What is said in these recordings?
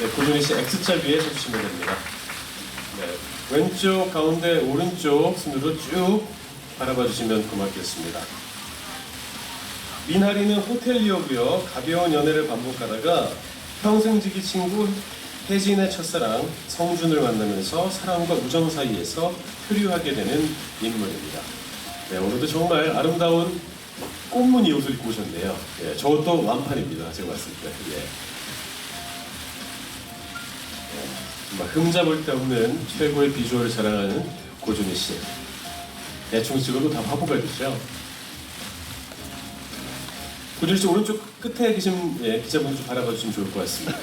네, 고준희 씨 X자 위에 서주시면 됩니다. 네, 왼쪽, 가운데, 오른쪽 순으로 쭉 바라봐 주시면 고맙겠습니다. 미나리는 호텔리어고요. 가벼운 연애를 반복하다가 평생지기 친구 혜진의 첫사랑 성준을 만나면서 사랑과 우정 사이에서 표류하게 되는 인물입니다. 네, 오늘도 정말 아름다운 꽃무늬 옷을 입고 오셨네요. 예, 저것도 완판입니다. 제가 봤을 때. 예. 흠잡을 데 없는 최고의 비주얼을 자랑하는 고준희 씨. 대충 찍어도 다 화보가 되죠. 고준희 씨 오른쪽 끝에 계신 예, 기자분들 좀 바라봐 주시면 좋을 것 같습니다.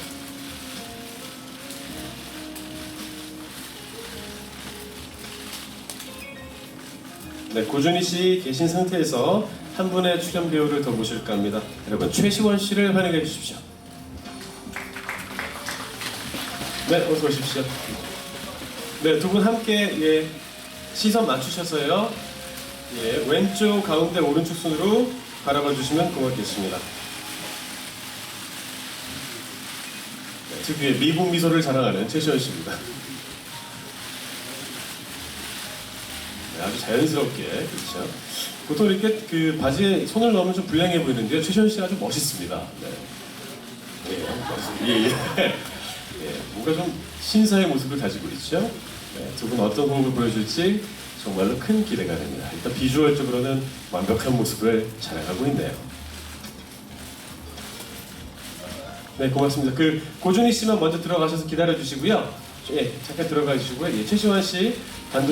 네, 고준희 씨 계신 상태에서 한 분의 출연 배우를 더 모실까 합니다. 여러분 최시원 씨를 환영해 주십시오. 네, 어서 오십시오. 네, 두 분 함께 예, 시선 맞추셔서요. 예, 왼쪽, 가운데, 오른쪽 손으로 바라봐 주시면 고맙겠습니다. 네, 특유의 미국 미소를 자랑하는 최시원 씨입니다. 네, 아주 자연스럽게 그렇죠. 보통 이렇게 그 바지에 손을 넣으면 좀 불량해 보이는데요. 최시원 씨가 아주 멋있습니다. 네. 예, 멋있- 예, 예. 예, 뭔가 좀 신사의 모습을 가지고 있죠. 네, 두분 어떤 호흡을 보여줄지 정말로 큰 기대가 됩니다. 일단 비주얼적으로는 완벽한 모습을 자랑하고 있네요. 네, 고맙습니다. 그 고준희 씨만 먼저 들어가셔서 기다려 주시고요. 예, 잠깐 들어가 주시고요. 예, 최시환 씨 단독